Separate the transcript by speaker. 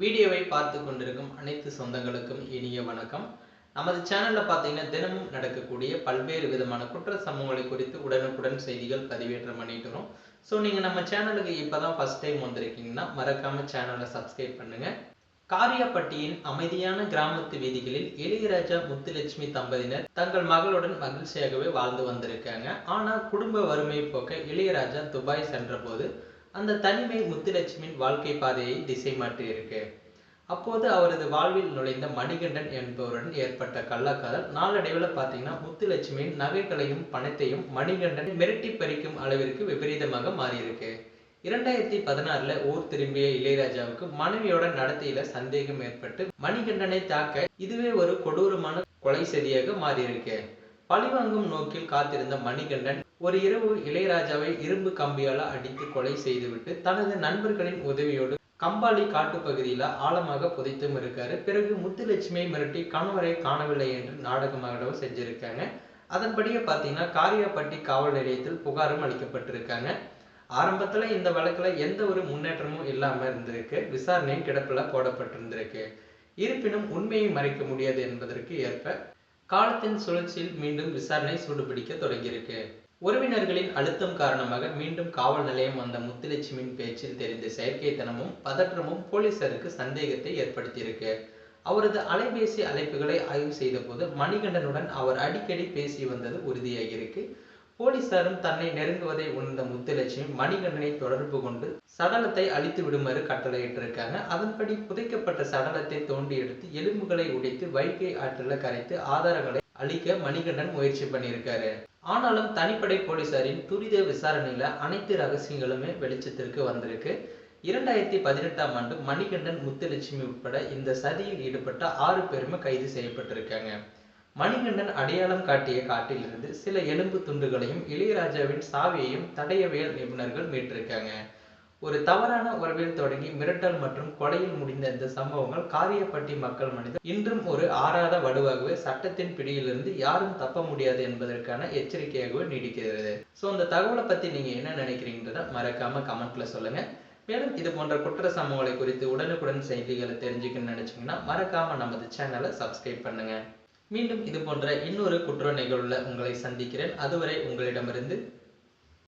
Speaker 1: வீடியோவை பார்த்து கொண்டிருக்கும் அனைத்து சொந்தங்களுக்கும் இனிய வணக்கம். நமது சேனல்ல பார்த்தீங்கன்னா தினமும் நடக்கக்கூடிய பல்வேறு விதமான குற்ற சம்பவங்களை குறித்து உடனுக்குடன் செய்திகள் பதிவேற்றம் பண்ணிட்டு வரும் ஸோ நீங்கள் நம்ம சேனலுக்கு இப்பதான் ஃபர்ஸ்ட் டைம் வந்திருக்கீங்கன்னா மறக்காம சேனலை சப்ஸ்கிரைப் பண்ணுங்க. காரியாப்பட்டியின் அமைதியான கிராமத்து வீதிகளில் இளையராஜா முத்துலட்சுமி தம்பதியினர் தங்கள் மகளுடன் மகிழ்ச்சியாகவே வாழ்ந்து வந்திருக்காங்க. ஆனா குடும்ப வறுமை போக்க இளையராஜா துபாய் சென்றபோது அந்த தனிமை முத்துலட்சுமியின் வாழ்க்கை பாதையை திசை மாற்றி இருக்கு. அப்போது அவரது வாழ்வில் நுழைந்த மணிகண்டன் என்பவருடன் ஏற்பட்ட கள்ளக்காதல் நாளடைவில் பார்த்தீங்கன்னா முத்துலட்சுமியின் நகைகளையும் பணத்தையும் மணிகண்டன் மிரட்டி பறிக்கும் அளவிற்கு விபரீதமாக மாறியிருக்கு. இரண்டாயிரத்தி பதினாறுல ஊர் திரும்பிய இளையராஜாவுக்கு மனைவியோட நடத்தையில சந்தேகம் ஏற்பட்டு மணிகண்டனை தாக்க இதுவே ஒரு கொடூரமான கொலை சதியாக மாறியிருக்கு. பழிவாங்கும் நோக்கில் காத்திருந்த மணிகண்டன் ஒரு இரவு இளையராஜாவை இரும்பு கம்பியால அடித்து கொலை செய்துவிட்டு தனது நண்பர்களின் உதவியோடு கம்பாளி காட்டுப்பகுதியில ஆழமாக புதைத்தும் இருக்காரு. பிறகு முத்துலட்சுமியை மிரட்டி கணவரை காணவில்லை என்று நாடகமாகவும் செஞ்சிருக்காங்க. அதன்படியே பார்த்தீங்கன்னா காரியாப்பட்டி காவல் நிலையத்தில் புகாரும் அளிக்கப்பட்டிருக்காங்க. ஆரம்பத்துல இந்த வழக்குல எந்த ஒரு முன்னேற்றமும் இல்லாம இருந்திருக்கு. விசாரணையும் கிடப்புல போடப்பட்டிருந்திருக்கு. இருப்பினும் உண்மையை மறைக்க முடியாது என்பதற்கு ஏற்ப காலத்தின் சுழற்சியில் மீண்டும் விசாரணை சூடுபிடிக்க தொடங்கியிருக்கு. உறவினர்களின் அழுத்தம் காரணமாக மீண்டும் காவல் நிலையம் வந்த முத்துலட்சுமியின் பேச்சில் தெரிந்த செயற்கைத்தனமும் பதற்றமும் போலீசாருக்கு சந்தேகத்தை ஏற்படுத்தியிருக்கு. அவரது அலைபேசி அழைப்புகளை ஆய்வு செய்த போது மணிகண்டனுடன் அவர் அடிக்கடி பேசி வந்தது உறுதியாகியிருக்கு. போலீசாரும் தன்னை நெருங்குவதை உணர்ந்த முத்துலட்சுமி மணிகண்டனை தொடர்பு கொண்டு சடலத்தை அழித்து விடுமாறு கட்டளையிட்டிருக்காங்க. அதன்படி புதைக்கப்பட்ட சடலத்தை தோண்டி எடுத்து எலும்புகளை உடைத்து வைகை ஆற்றில் கரைத்து ஆதாரங்களை அழிக்க மணிகண்டன் முயற்சி பண்ணியிருக்காரு. ஆனாலும் தனிப்படை போலீசாரின் துரித விசாரணையில அனைத்து ரகசியங்களுமே வெளிச்சத்திற்கு வந்திருக்கு. இரண்டாயிரத்தி பதினெட்டாம் ஆண்டு மணிகண்டன் முத்துலட்சுமி உட்பட இந்த சதியில் ஈடுபட்ட ஆறு பேருமே கைது செய்யப்பட்டிருக்காங்க. மணிகண்டன் அடையாளம் காட்டிய காட்டிலிருந்து சில எலும்பு துண்டுகளையும் இளையராஜாவின் சாவியையும் தடயவியல் நிபுணர்கள் மீட்டிருக்காங்க. ஒரு தவறான உறவில் தொடங்கி மிரட்டல் மற்றும் கொலையில் முடிந்த இந்த சம்பவங்கள் காரியப்பட்டி மக்கள் மனிதர் இன்றும் ஒரு ஆறாத வடுவாகவே சட்டத்தின் பிடியிலிருந்து யாரும் தப்ப முடியாது என்பதற்கான எச்சரிக்கையாகவே நீடிக்கிறது. ஸோ அந்த தகவலை பத்தி நீங்க என்ன நினைக்கிறீங்கிறத மறக்காம கமெண்ட்ல சொல்லுங்க. மேலும் இது போன்ற குற்ற சம்பவங்களை குறித்து உடனுக்குடன் செய்திகளை தெரிஞ்சுக்கணும்னு நினைச்சீங்கன்னா மறக்காம நமது சேனலை சப்ஸ்கிரைப் பண்ணுங்க. மீண்டும் இது போன்ற இன்னொரு குற்ற நிகழ்வுல உங்களை சந்திக்கிறேன். அதுவரை உங்களிடமிருந்து